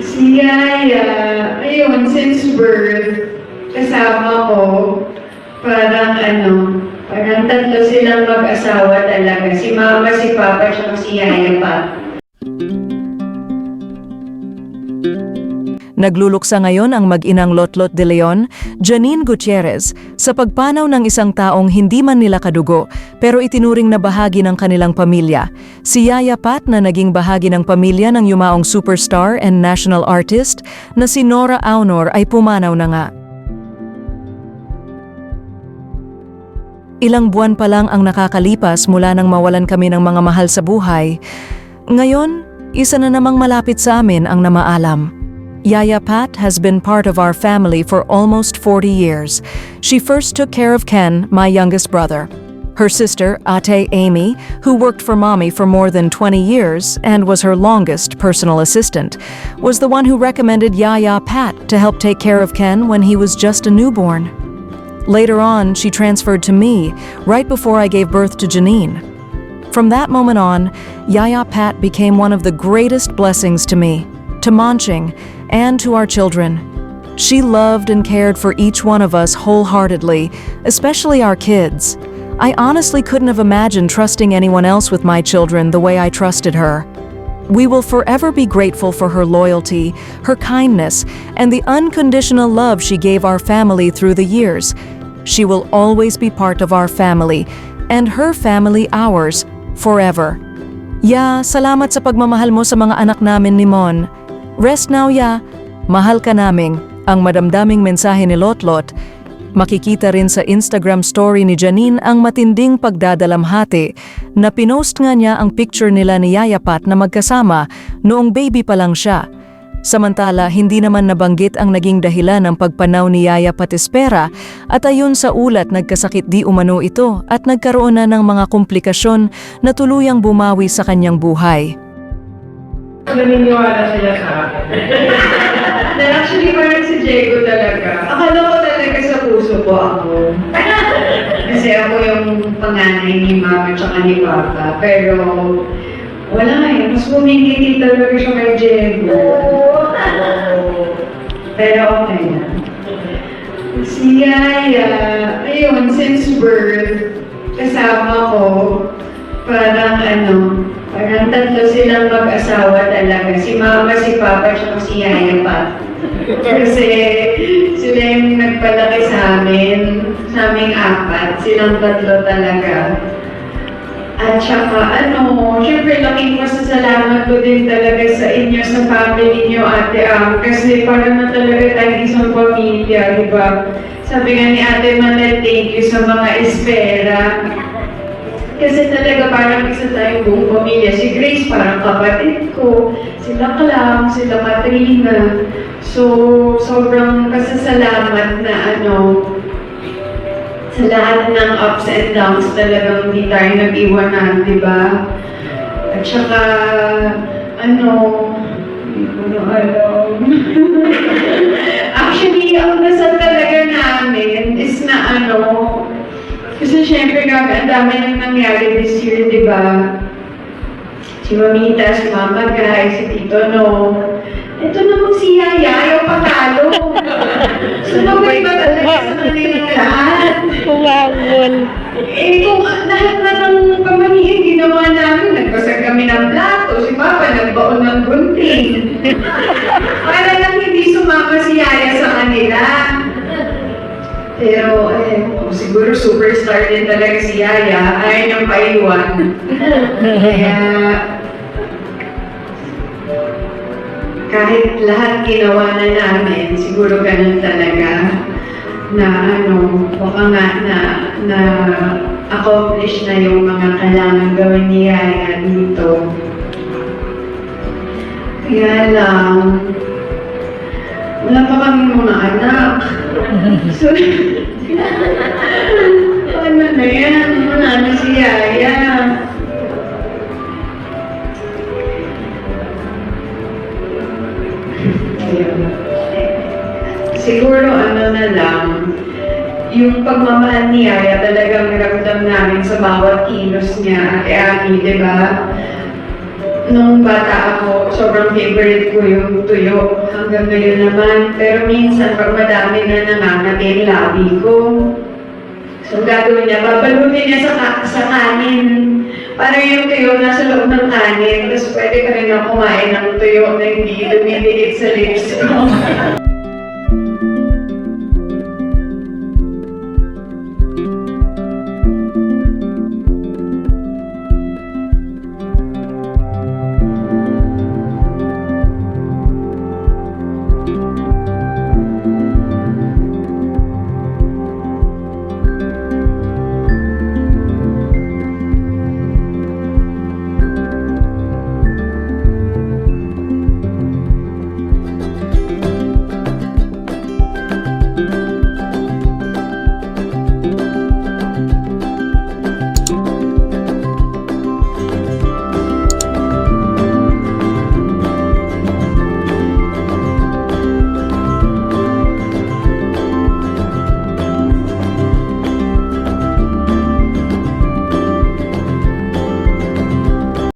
Si Yaya, ayun, since birth, kasama ko, parang ano, parang tatlo silang mag-asawa talaga. Si Mama, si Papa, at si Yaya pa. Nagluluksa ngayon ang mag-inang Lotlot de Leon, Janine Gutierrez, sa pagpanaw ng isang taong hindi man nila kadugo pero itinuring na bahagi ng kanilang pamilya. Si Yaya Pat na naging bahagi ng pamilya ng yumaong superstar and national artist na si Nora Aunor ay pumanaw na nga. Ilang buwan pa lang ang nakakalipas mula nang mawalan kami ng mga mahal sa buhay. Ngayon, isa na namang malapit sa amin ang namaalam. Yaya Pat has been part of our family for almost 40 years. She first took care of Ken, my youngest brother. Her sister, Ate Amy, who worked for Mommy for more than 20 years and was her longest personal assistant, was the one who recommended Yaya Pat to help take care of Ken when he was just a newborn. Later on, she transferred to me, right before I gave birth to Janine. From that moment on, Yaya Pat became one of the greatest blessings to me, to Monching, and to our children. She loved and cared for each one of us wholeheartedly, especially our kids. I honestly couldn't have imagined trusting anyone else with my children the way I trusted her. We will forever be grateful for her loyalty, her kindness, and the unconditional love she gave our family through the years. She will always be part of our family, and her family ours, forever. Ya, salamat sa pagmamahal mo sa mga anak namin ni Mon. Rest now, Ya. Mahal ka naming. Ang madamdaming mensahe ni Lotlot. Makikita rin sa Instagram story ni Janine ang matinding pagdadalamhati na pinost nga niya ang picture nila ni Yayapat na magkasama noong baby pa lang siya. Samantala, hindi naman nabanggit ang naging dahilan ng pagpanaw ni Yaya Patispera at ayon sa ulat nagkasakit di umano ito at nagkaroon na ng mga komplikasyon na tuluyang bumawi sa kanyang buhay. Naniniwala sila sa akin. Na actually, parang si Diego talaga. Akala ko talaga sa puso ko ako. Kasi ako yung panganay ni Mama at ni Papa. Pero, wala eh. Mas bumingiti talaga siya kay Diego. Pero okay na. Si Yaya, ayun, since birth, kasama ko, parang ano, parang tatlo silang mag-asawa talaga. Si Mama, si Papa, at si Yaya pa. Kasi sila yung nagpalaki sa amin, sa aming apat, silang tatlo talaga. At saka ano, syempre laking masasalamat ko din talaga sa inyo, sa family niyo, Ate Am. Kasi parang na talaga tayong isang pamilya, di ba? Sabi nga ni Ate Manel, thank you sa mga espera. Kasi talaga parang isa tayong buong pamilya. Si Grace parang kapatid ko. Sila Clam, sila Katrina. So, sobrang kasasalamat na ano, sa lahat ng ups and downs talagang hindi tayo nag-iwanan, di ba? At saka, ano, hindi ko na alam. Actually, ang dasal talaga namin is na ano, kasi syempre grabe, ang dami nang nangyari this year, di ba? Si Mamita, si Mama Guy, si Tito No. Ito naman si Yaya, ayaw patalo. Sumabay ba talaga sa kanilang lahat? Kumamon. Eh, kung lahat na ng pamanihin ginawa namin, nagbasag kami ng plato, si Papa nagbaon ng gunting. Para lang hindi sumama si Yaya sa kanila. Pero, eh, siguro superstar din talaga si Yaya, ayaw niyang paiwan. Kaya, kahit lahat ginawa na namin, siguro ganun talaga na ano, baka nga na, na accomplish na yung mga kailangan gawin ni Yaya dito. Kaya lang, wala pa kami mga anak. So, ano yan? Na si Yaya. Siguro ano na lang, yung pagmamahal ni Yaya talagang ramdam namin sa bawat kilos niya, Ate Ami, di ba? nung bata ako, sobrang favorite ko yung tuyo. Hanggang ngayon naman. Pero minsan, pag madami na nangangati yung labi ko, so gagawin niya, babalutin niya sa, sa kanin. Para yung tuyo nasa loob ng kanin. Tapos pwede ka rin na kumain ng tuyo na hindi dumidikit sa lips.